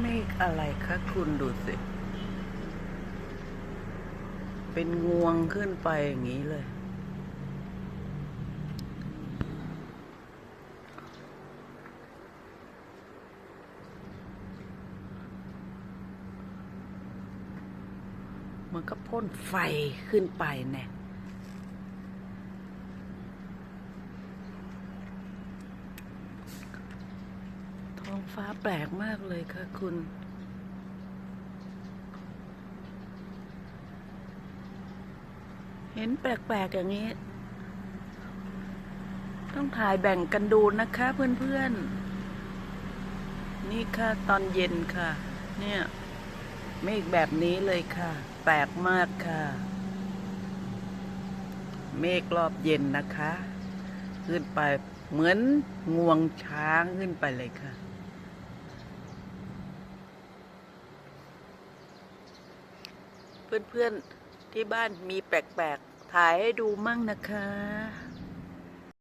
เมฆอะไรคะคุณดูสิ เป็นงวงขึ้นไปอย่างนี้เลย มันก็พ่นไฟขึ้นไปแน่ ท้องฟ้าแปลกมากเลยค่ะคุณ เห็นแปลกๆอย่างนี้ ต้องถ่ายแบ่งกันดูนะคะเพื่อนๆ นี่ค่ะตอนเย็นค่ะ เนี่ยเมฆแบบนี้เลยค่ะ แปลกมากค่ะ เมฆรอบเย็นนะคะ ขึ้นไปเหมือนงวงช้างขึ้นไปเลยค่ะ เพื่อนๆที่บ้านมีแปลกๆ ถ่ายให้ดูมั่งนะคะ